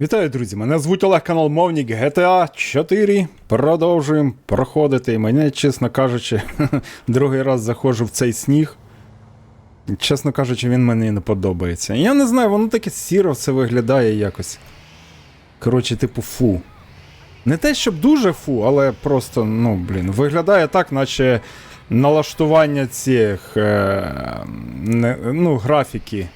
Вітаю, друзі! Мене звуть Олег канал Мовник GTA 4. Продовжуємо проходити. Мене, чесно кажучи, другий раз заходжу в цей сніг. Чесно кажучи, він мені не подобається. Я не знаю, воно таке сіро все виглядає якось. Коротше, типу, фу. Не те, щоб дуже фу, але просто, ну, блін, виглядає так, наче налаштування цих е, не, ну, графіки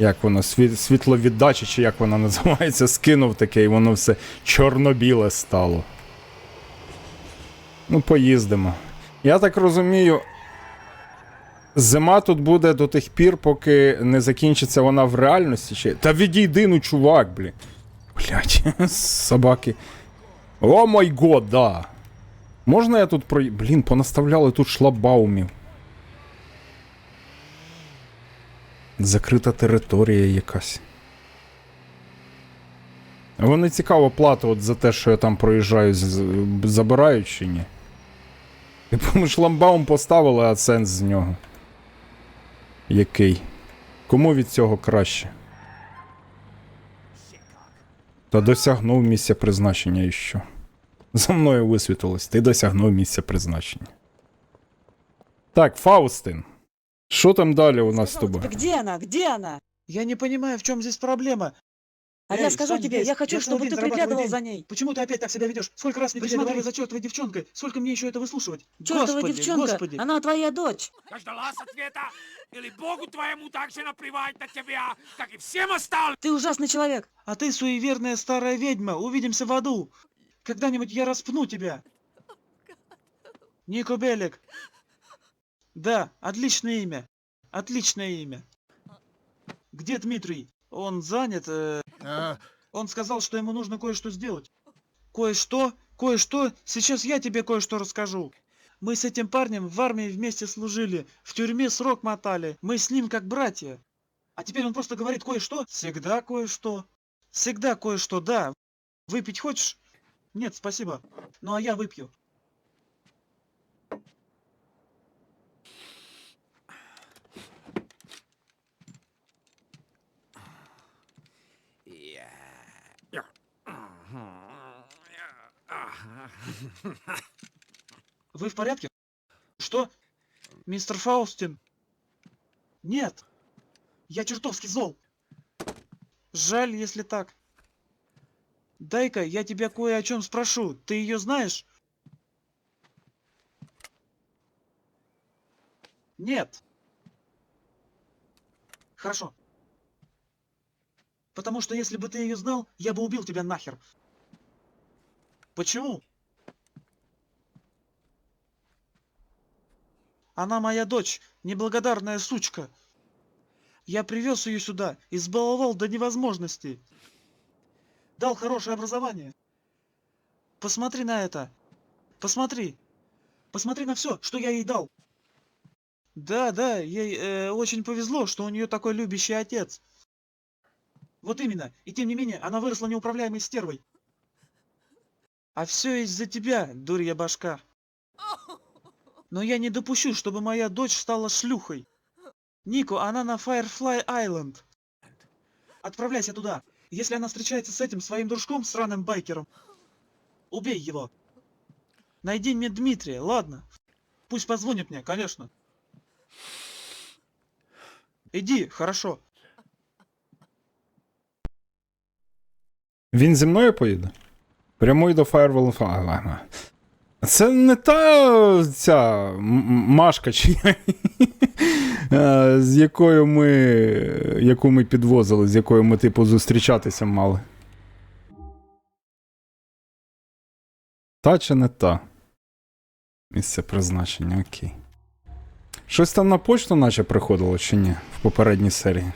як воно, світловіддача, чи як вона називається, скинув таке, і воно все чорно-біле стало. Ну, поїздимо. Я так розумію. Зима тут буде до тих пір, поки не закінчиться вона в реальності. Чи... Та відійди, ну, чувак, блін. Блять, собаки. О май год, да. Можна я тут про. Блін, понаставляли тут шлагбаумів. Закрита територія якась. Вони цікаво плату за те, що я там проїжджаю, з- забирають чи ні. Типу, шламбаум поставили, а сенс з нього. Який? Кому від цього краще? Та досягнув місця призначення і що? За мною висвітилось, ти досягнув місця призначення. Так, Фаустин. Що там далі у нас з Сказала тобою? Где она? Где она? Я не понимаю, в чем здесь проблема. А Эй, я скажу Саня, тебе, здесь. я хочу, Я целый чтобы день ты зарабатываю приглядывал деньги. за ней. Почему ты опять так себя ведешь? Сколько раз мне тебе Посмотри. за чертовой девчонкой? Сколько мне еще это выслушивать? Чертова господи, девчонка, господи. она твоя дочь. Дождалась ответа? Или Богу твоему так же наплевать на тебя, как и всем остальным? Ты ужасный человек. А ты суеверная старая ведьма. Увидимся в аду. Когда-нибудь я распну тебя. Нико Белик. Да, отличное имя. Отличное имя. Где Дмитрий? Он занят. э, Он сказал, что ему нужно кое-что сделать. Кое-что? Кое-что? Сейчас я тебе кое-что расскажу. Мы с этим парнем в армии вместе служили, в тюрьме срок мотали. Мы с ним как братья. А теперь он просто говорит кое-что? Всегда кое-что. Всегда кое-что, да. Выпить хочешь? Нет, спасибо. Ну а я выпью. Вы в порядке? Что? Мистер Фаустин? Нет. Я чертовски зол. Жаль, если так. Дай-ка, я тебя кое о чем спрошу. Ты ее знаешь? Нет. Хорошо. Потому что если бы ты ее знал, я бы убил тебя нахер. Почему? Она моя дочь, неблагодарная сучка. Я привез ее сюда, избаловал до невозможности. Дал хорошее образование. Посмотри на это. Посмотри. Посмотри на все, что я ей дал. Да, да, ей э, очень повезло, что у нее такой любящий отец. Вот именно. И тем не менее, она выросла неуправляемой стервой. А все из-за тебя, дурья башка. Но я не допущу, чтобы моя дочь стала шлюхой. Нико, она на Firefly Island. Отправляйся туда. Если она встречается с этим своим дружком, сраным байкером, убей его. Найди мне Дмитрия, ладно? Пусть позвонит мне, конечно. Иди, хорошо. Він зі мною поїде? Прямуй до Firewall. Це не та ця Машка, чи е, з якою ми. яку ми підвозили, з якою ми, типу, зустрічатися мали. Та чи не та? Місце призначення, окей. Щось там на почту наче приходило, чи ні? В попередній серії.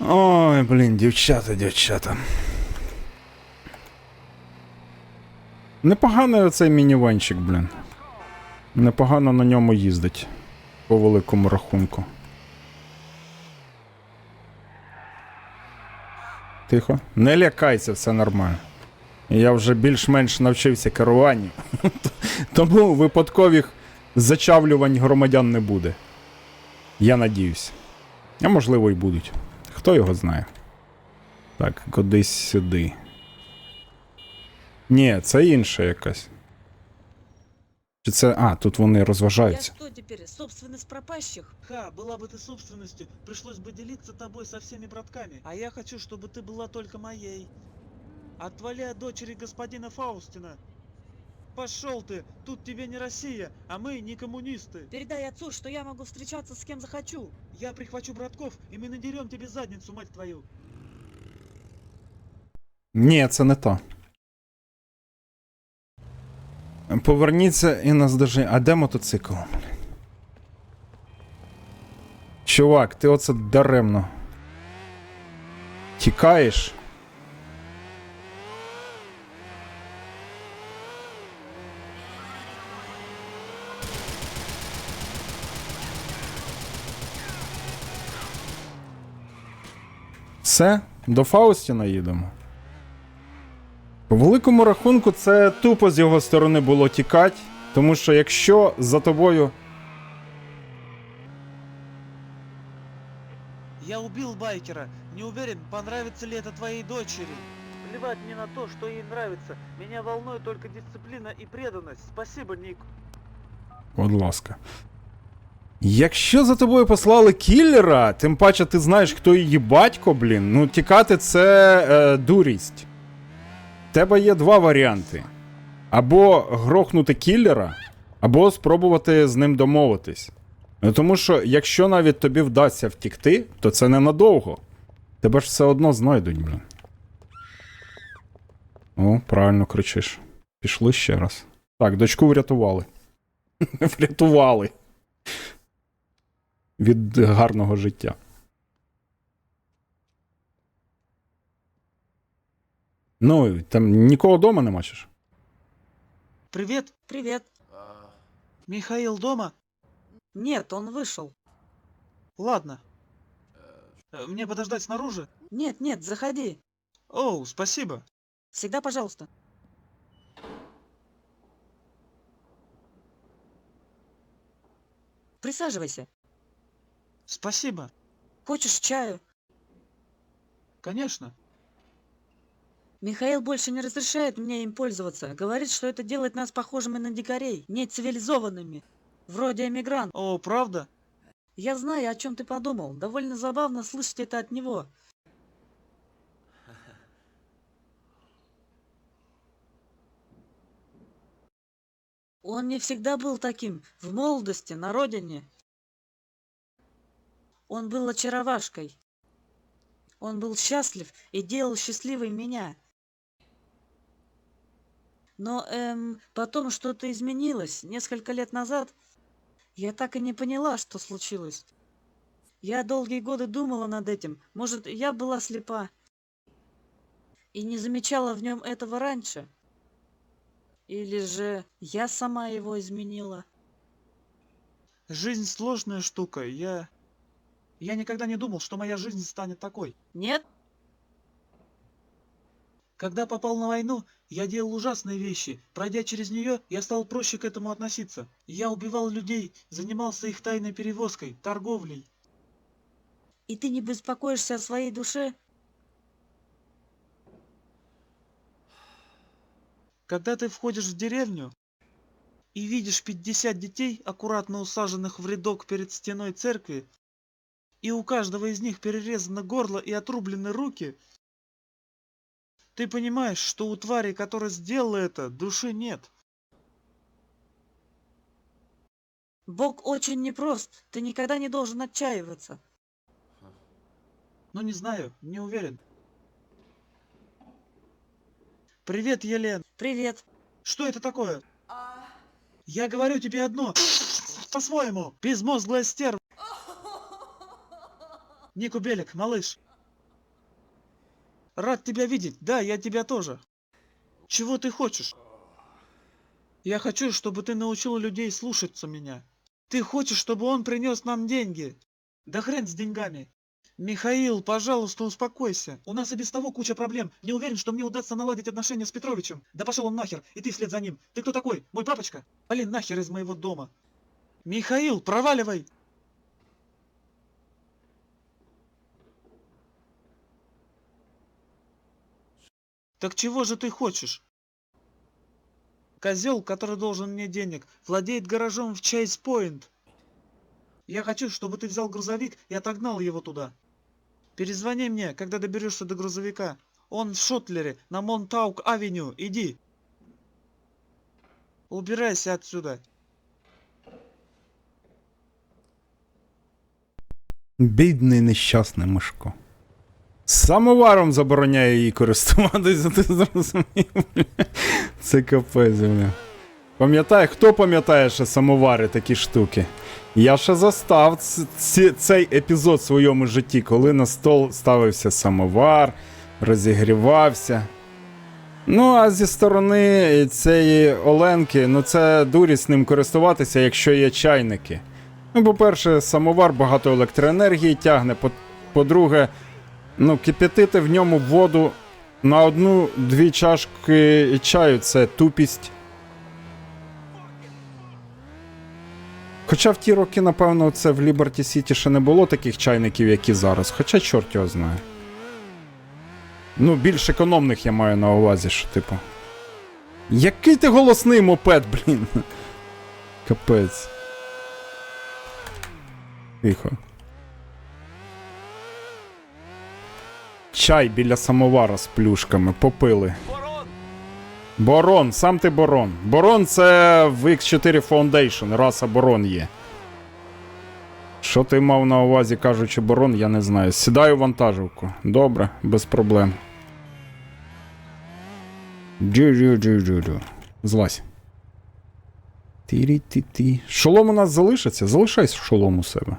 Ой, блін, дівчата, дівчата. Непоганий оцей мінівенчик, блін. Непогано на ньому їздить. По великому рахунку. Тихо. Не лякайся, все нормально. Я вже більш-менш навчився керуванню. Тому випадкових зачавлювань громадян не буде. Я надіюсь. А можливо, і будуть. Хто його знає. Так, кудись сюди. Ні, це інша якась. Чи це. А, тут вони Я розважаються. что теперь, собственность пропащих? Ха, была бы ты собственностью, пришлось бы делиться тобой со всеми братками. А я хочу, чтобы ты была только моей. Отвали от дочери господина Фаустина. Пошел ты, тут тебе не Россия, а мы не коммунисты. Передай отцу, что я могу встречаться с кем захочу. Я прихвачу братков, и мы надерем тебе задницу, мать твою. Ні, це не то. Поверніться і наздожи. А де мотоцикл? Чувак, ти оце даремно. Тікаєш? Все, до Фаустіна їдемо. По великому рахунку, це тупо з його сторони було тікати, тому що якщо за тобою. Я убил байкера. Не уверен, понравится ли это твоей дочери. Плевать мне на то, что ей нравится. Меня волнует только дисциплина и преданность. Спасибо, Ник. Будь ласка. Якщо за тобою послали кіллера, тим паче ти знаєш, хто її батько, блін, ну тікати це е, дурість. Тебе є два варіанти: або грохнути кіллера, або спробувати з ним домовитись. Ну тому що, якщо навіть тобі вдасться втікти, то це ненадовго. Тебе ж все одно знайдуть, блін. О, правильно кричиш. Пішли ще раз. Так, дочку врятували. Врятували. Від гарного життя. Ну, там нікого вдома не бачиш. Привет, Привет. Михаил дома? Нет, он вышел. Ладно. Э, Мне подождать снаружи? Нет, нет, заходи. Оу, спасибо. Всегда пожалуйста. Присаживайся. Спасибо. Хочешь чаю? Конечно. Михаил больше не разрешает мне им пользоваться. Говорит, что это делает нас похожими на дикарей, не цивилизованными. Вроде эмигрант. О, правда? Я знаю, о чем ты подумал. Довольно забавно слышать это от него. Он не всегда был таким. В молодости, на родине. Он был очаровашкой. Он был счастлив и делал счастливой меня. Но, эм, потом что-то изменилось. Несколько лет назад я так и не поняла, что случилось. Я долгие годы думала над этим. Может, я была слепа и не замечала в нем этого раньше. Или же я сама его изменила. Жизнь сложная штука. Я... Я никогда не думал, что моя жизнь станет такой. Нет? Когда попал на войну, я делал ужасные вещи. Пройдя через нее, я стал проще к этому относиться. Я убивал людей, занимался их тайной перевозкой, торговлей. И ты не беспокоишься о своей душе? Когда ты входишь в деревню и видишь 50 детей, аккуратно усаженных в рядок перед стеной церкви, и у каждого из них перерезано горло и отрублены руки, ты понимаешь, что у твари, которая сделала это, души нет. Бог очень непрост. Ты никогда не должен отчаиваться. Ну не знаю, не уверен. Привет, Елен. Привет. Что это такое? Я говорю тебе одно. По-своему. Безмозглая стерва. Нику Белик, малыш. Рад тебя видеть. Да, я тебя тоже. Чего ты хочешь? Я хочу, чтобы ты научил людей слушаться меня. Ты хочешь, чтобы он принес нам деньги? Да хрен с деньгами. Михаил, пожалуйста, успокойся. У нас и без того куча проблем. Не уверен, что мне удастся наладить отношения с Петровичем. Да пошел он нахер, и ты вслед за ним. Ты кто такой? Мой папочка? Блин, нахер из моего дома. Михаил, проваливай! Так чего же ты хочешь? Козел, который должен мне денег, владеет гаражом в Чейз-Пойнт. Я хочу, чтобы ты взял грузовик и отогнал его туда. Перезвони мне, когда доберешься до грузовика. Он в Шотлере, на Монтаук-авеню. Иди. Убирайся отсюда. Бідний нещасний Мишко. Самоваром забороняє її користуватися, ти зрозумів? Це капець. Пам'ятає, хто пам'ятає ще самовари такі штуки? Я ще застав ці- цей епізод в своєму житті, коли на стол ставився самовар, розігрівався. Ну, а зі сторони цієї Оленки, ну це дурість ним користуватися, якщо є чайники. Ну, по-перше, самовар багато електроенергії тягне. По- По-друге, ну, кип'ятити в ньому воду на одну-дві чашки чаю це тупість. Хоча в ті роки, напевно, це в Liberty City ще не було таких чайників, як і зараз. Хоча чорт його знає. Ну, більш економних я маю на увазі, що, типу. Який ти голосний мопед, блін. Капець. Тихо. Чай біля самовара з плюшками попили. Борон, сам ти Борон. Борон це в X4 Foundation, раса Борон є. Що ти мав на увазі, кажучи Борон, я не знаю. Сідаю в вантажівку. Добре, без проблем. Джу-джу-джу-джу-джу. Злазь. Тірі-ті-ті. Шолом у нас залишиться? Залишай шолом у себе.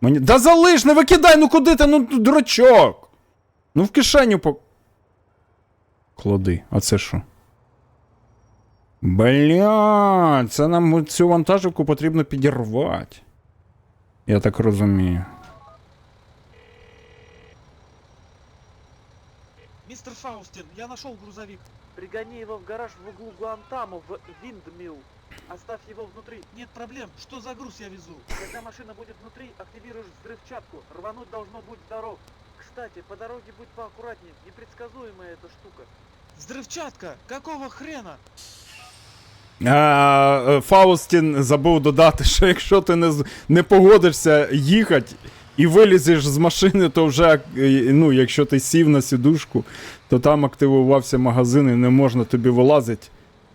Мені. Да залиш, не викидай, ну куди ти, ну дурачок! Ну в кишеню по. Клади, а це що? Бля, це нам цю вантажівку потрібно підірвати. Я так розумію. Мистер Фаустин, я нашел грузовик. Пригони его в гараж в углу Гуантамо в Виндмилл. Оставь его внутри. Нет проблем. Что за груз я везу? Когда машина будет внутри, активируешь взрывчатку. Рвануть должно быть дорог. Кстати, по дороге будь поаккуратнее. Непредсказуемая эта штука. Взрывчатка? Какого хрена? А, е, Фаустін забув додати, що якщо ти не, з- не погодишся їхати і вилізеш з машини, то вже, е, ну, якщо ти сів на сідушку, то там активувався магазин і не можна тобі вилазити,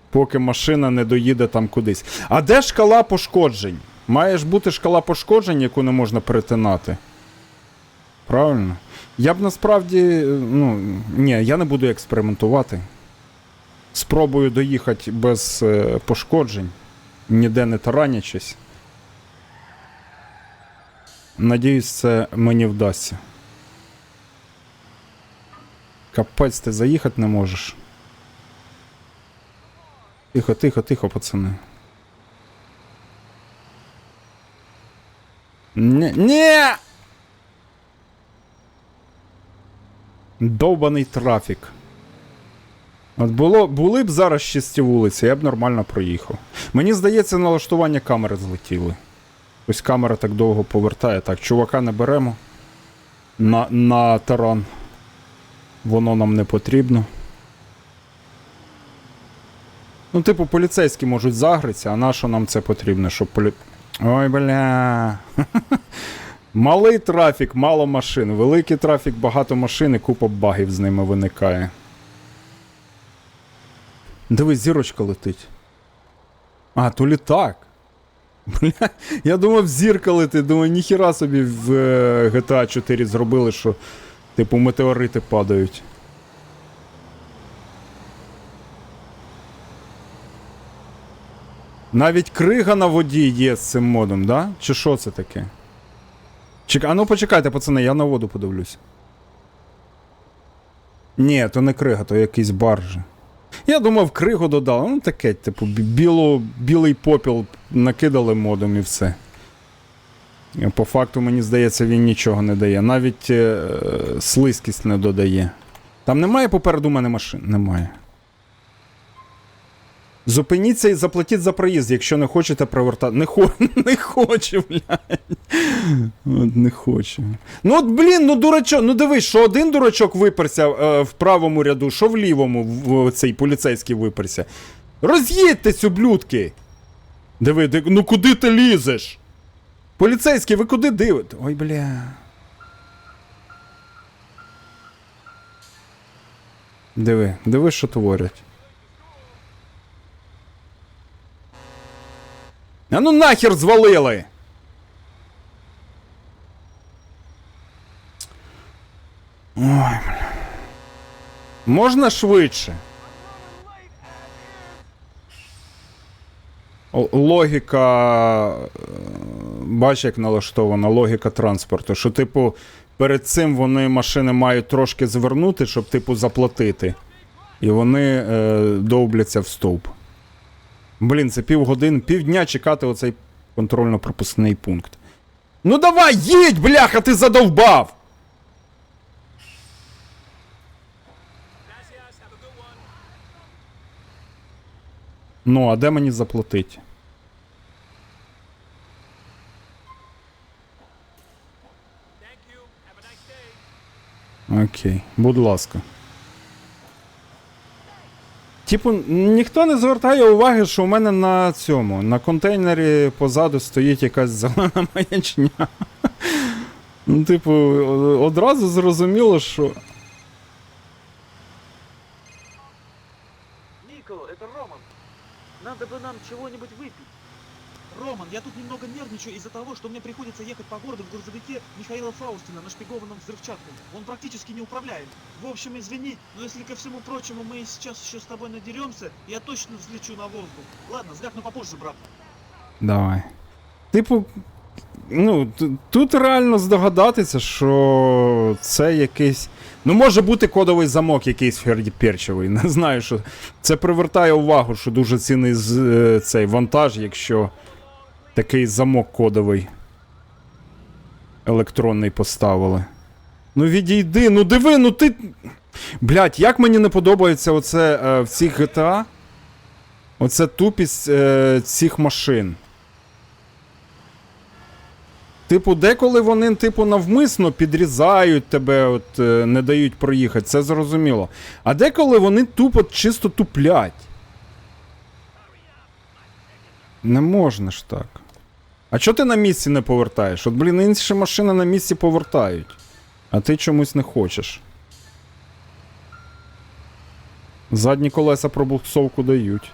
поки машина не доїде там кудись. А де шкала пошкоджень? Має ж бути шкала пошкоджень, яку не можна перетинати. Правильно? Я б насправді, е, ну, ні, я не буду експериментувати. Спробую доїхати без е, пошкоджень, ніде не таранячись. Надіюсь, це мені вдасться. Капець, ти заїхати не можеш. Тихо, тихо, тихо, пацани. Ні. Ні! Довбаний трафік. От було, були б зараз чисті вулиці, я б нормально проїхав. Мені здається, налаштування камери злетіли. Ось камера так довго повертає. Так, чувака не беремо. На, на таран. Воно нам не потрібно. Ну, типу, поліцейські можуть загритися, а на що нам це потрібно, щоб полі. Ой, бля. Малий трафік, мало машин. Великий трафік, багато машин і купа багів з ними виникає. Дивись, зірочка летить. А, то літак. Бля, я думав, зірка летить. Думаю, ніхіра собі в е, GTA 4 зробили, що, типу, метеорити падають. Навіть крига на воді є з цим модом, да? Чи що це таке? Чек... А ну почекайте, пацани, я на воду подивлюсь. Ні, то не крига, то якийсь баржа. Я думав, кригу додали. Ну таке, типу, біло, білий попіл накидали модом і все. По факту, мені здається, він нічого не дає. Навіть е, слизькість не додає. Там немає попереду мене машин? Немає. Зупиніться і заплатіть за проїзд, якщо не хочете привертати. Не, хо... не хочу, блядь. От не хочу. Ну от, блін, ну дурачок, ну дивись, що один дурачок виперся е, в правому ряду, що в лівому в, в цей поліцейський виперся. Роз'їдьтесь, ублюдки! Диви, ди- ну куди ти лізеш? Поліцейський, ви куди дивите? Ой, бля. Диви, диви, що творять. А ну нахер звалили! Ой, бля. Можна швидше? Логіка. е, Бач, як налаштована логіка транспорту. Що, типу, перед цим вони машини мають трошки звернути, щоб, типу, заплатити. І вони е, довбляться в стовп. Блін, це півгодини, півдня чекати оцей контрольно-пропускний пункт. Ну давай, їдь, бляха, ти задовбав! Ну, а де мені заплатить? Окей, будь ласка. Типу, ніхто не звертає уваги, що у мене на цьому, на контейнері позаду стоїть якась зелена маячня. Ну, типу, одразу зрозуміло, що. Нервничаю из-за того, что мне приходится ехать по городу в грузовике Михаила Фаустина, нашпигованном взрывчаткой. Он практически не управляем. В общем, извини, но если ко всему прочему мы сейчас еще с тобой надеремся, я точно взлечу на воздух. Ладно, звякну попозже, брат. Давай. Типу, ну, тут реально здогадатися, що це якийсь. Ну, може бути кодовий замок якийсь перчевий. Не знаю, що. Це привертає увагу, що дуже цінний е, цей вантаж, якщо такий замок кодовий електронний поставили. Ну відійди, ну диви, ну ти. Блять, як мені не подобається оце е, в цих GTA. Оце тупість е, цих машин. Типу, деколи вони, типу, навмисно підрізають тебе, от, е, не дають проїхати, це зрозуміло. А деколи вони тупо чисто туплять. Не можна ж так. А чого ти на місці не повертаєш? От, блін, інші машини на місці повертають. А ти чомусь не хочеш. Задні колеса пробуксовку дають.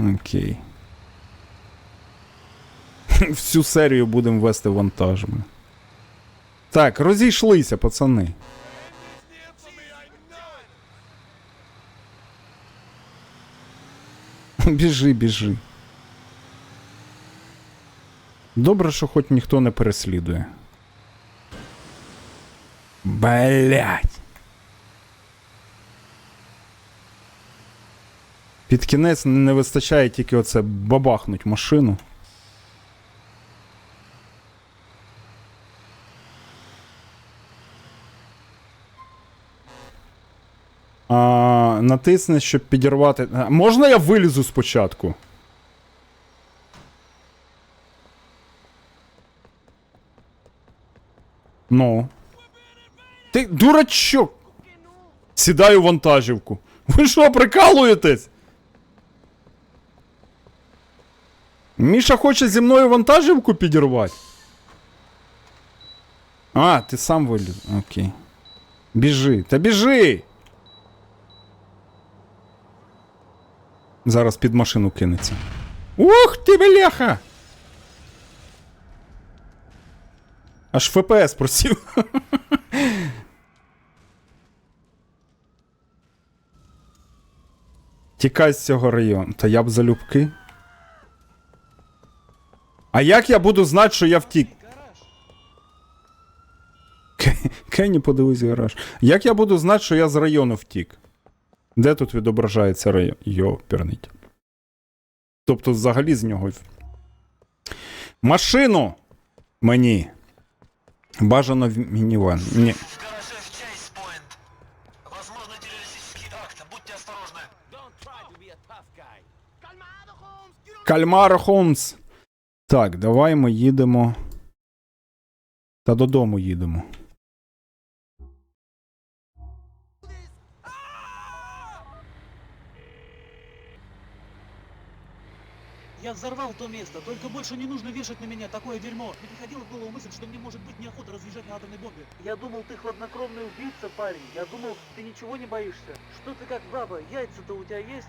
Окей. Всю серію будемо вести вантажами. Так, розійшлися, пацани. Біжи, біжи. Добре, що хоч ніхто не переслідує. Блять. Під кінець не вистачає тільки оце бабахнуть машину. Натисни, щоб підірвати. Можна я вилізу спочатку? Ну. Ти дурачок! Сідаю в вантажівку. Ви що, прикалуєтесь? Міша хоче зі мною вантажівку підірвати? А, ти сам виліз. Окей. Біжи, та біжи! Зараз під машину кинеться. Ух ти, бляха! Аж ФПС просів. Тікай з цього району. Та я б залюбки. А як я буду знати, що я втік? Ке- Кенні, подивись гараж. Як я буду знати, що я з району втік? Де тут відображається район? Йопернить. Тобто взагалі з нього. Машину! Мені. Бажано в мініван. Ні. Кальмар Холмс. Так, давай ми їдемо. Та додому їдемо. Я взорвал то место, только больше не нужно вешать на меня такое дерьмо. Не приходила в голову мысль, что мне может быть неохота разъезжать на атомной бомбе. Я думал, ты хладнокровный убийца, парень. Я думал, ты ничего не боишься. Что ты как баба? Яйца-то у тебя есть?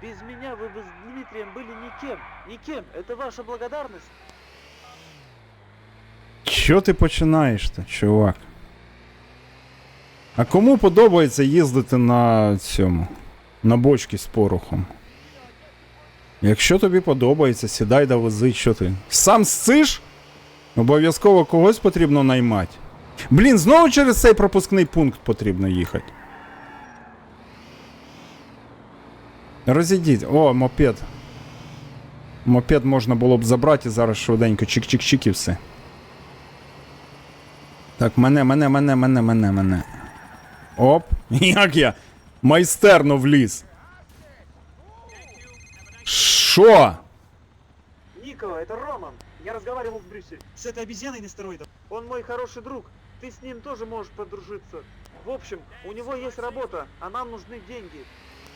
Без меня вы бы с Дмитрием были никем. Никем. Это ваша благодарность? Що ти починаєш то, чувак? А кому подобається їздити на цьому? На бочці з порохом? Якщо тобі подобається, сідай да вези, що ти. Сам сциш? Обов'язково когось потрібно наймати. Блін, знову через цей пропускний пункт потрібно їхати. Розійдіть. О, мопед. Мопед можна було б забрати і зараз швиденько чик-чик-чик і все. Так, мене, мене, мене, мене, мене, мене. Оп. Як я? Майстерно вліз. Що? Нико, это Роман. Я разговаривал с Брюссель. С этой обезьяной на стероидах. Он мой хороший друг. Ты с ним тоже можешь подружиться. В общем, у него есть работа, а нам нужны деньги.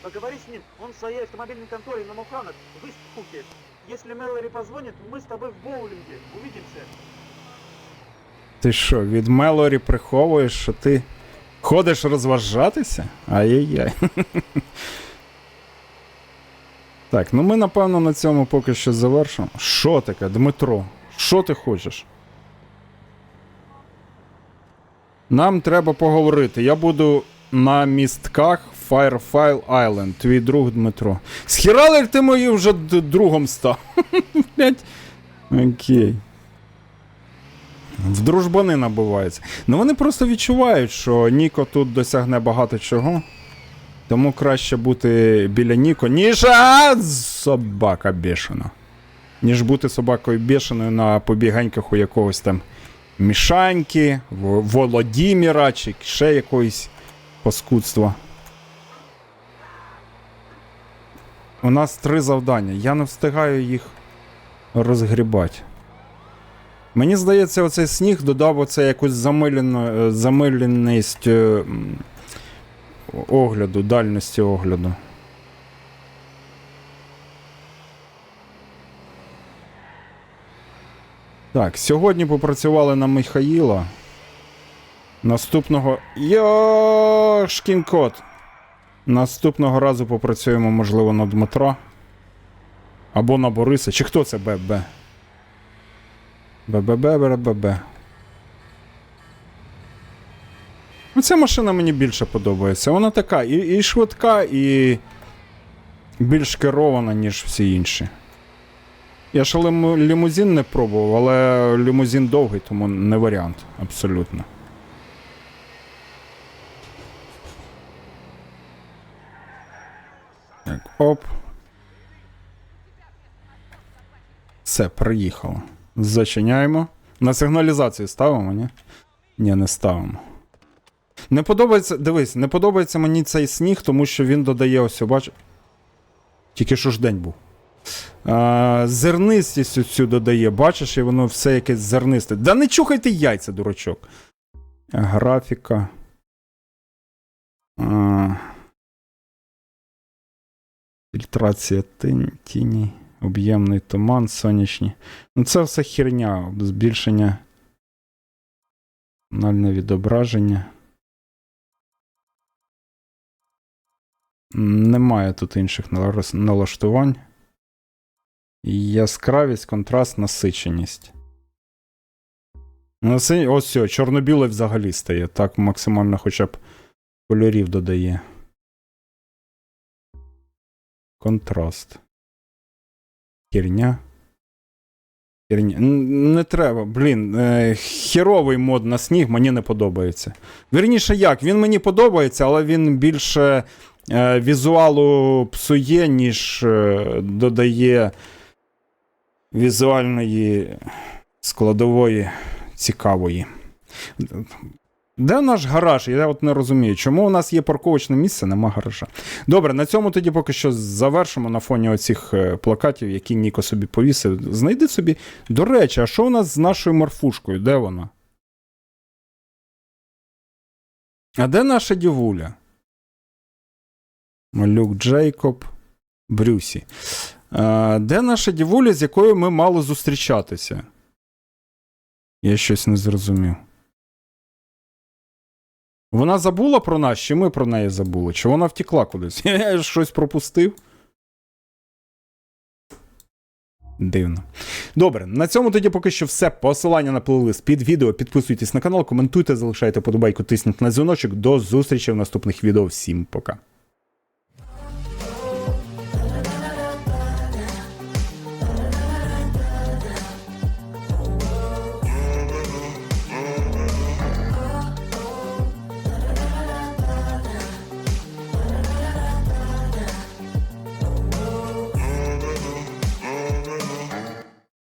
Поговори с ним, он в своей автомобильной конторе на Муханах, в Истхуке. Если Мэлори позвонит, мы с тобой в боулинге. Увидимся. Ти що, від Мелорі приховуєш, що ти ходиш розважатися? Ай-яй-яй. Так, ну ми напевно на цьому поки що завершимо. Що таке, Дмитро? Що ти хочеш? Нам треба поговорити. Я буду на містках Firefile Island, твій друг Дмитро. Схірали ти мої вже другом став. Окей. В дружбани набувається. Ну вони просто відчувають, що Ніко тут досягне багато чого. Тому краще бути біля Ніко, ніж а, собака бешена. Ніж бути собакою бешеною на побіганьках у якогось там Мішаньки, Володіміра чи ще якоїсь паскудства. У нас три завдання. Я не встигаю їх розгрібати. Мені здається, оцей сніг додав оце якусь замиленість огляду, дальності огляду. Так, сьогодні попрацювали на Михаїла. Наступного. Йошкін кот. Наступного разу попрацюємо, можливо, на Дмитра. Або на Бориса. Чи хто це ББ? БББ-ББ. Оця машина мені більше подобається. Вона така і, і швидка, і більш керована, ніж всі інші. Я ще лімузин не пробував, але лімузин довгий, тому не варіант. Абсолютно. Так, оп. Все, приїхало. Зачиняємо. На сигналізацію ставимо, ні? Ні, не ставимо. Не подобається. Дивись, не подобається мені цей сніг, тому що він додає ось, бач. Тільки що ж день був. А, зернистість цю додає, бачиш, і воно все якесь зернисте. Да не чухайте яйця, дурачок. Графіка. А, фільтрація тіні, об'ємний туман, сонячні. Ну, це все херня. Збільшення. Тональне відображення. Немає тут інших налаштувань. Яскравість, контраст, насиченість. Ну, ось все, чорно-біле взагалі стає. Так максимально хоча б кольорів додає. Контраст. Херня. Н- Не треба, блін. Е, херовий мод на сніг мені не подобається. Вірніше як, він мені подобається, але він більше візуалу псує, ніж е, додає візуальної складової цікавої. Де наш гараж? Я от не розумію, чому у нас є парковочне місце, нема гаража. Добре, на цьому тоді поки що завершимо на фоні оцих е, плакатів, які Ніко собі повісив. Знайди собі. До речі, а що у нас з нашою морфушкою? Де вона? А де наша дівуля? Малюк Джейкоб Брюсі. А, де наша дівуля, з якою ми мали зустрічатися? Я щось не зрозумів. Вона забула про нас, чи ми про неї забули? Чи вона втекла кудись? Я щось пропустив. Дивно. Добре, на цьому тоді поки що все. Посилання на плейлист під відео. Підписуйтесь на канал, коментуйте, залишайте подобайку, тисніть на дзвіночок. До зустрічі в наступних відео. Всім пока.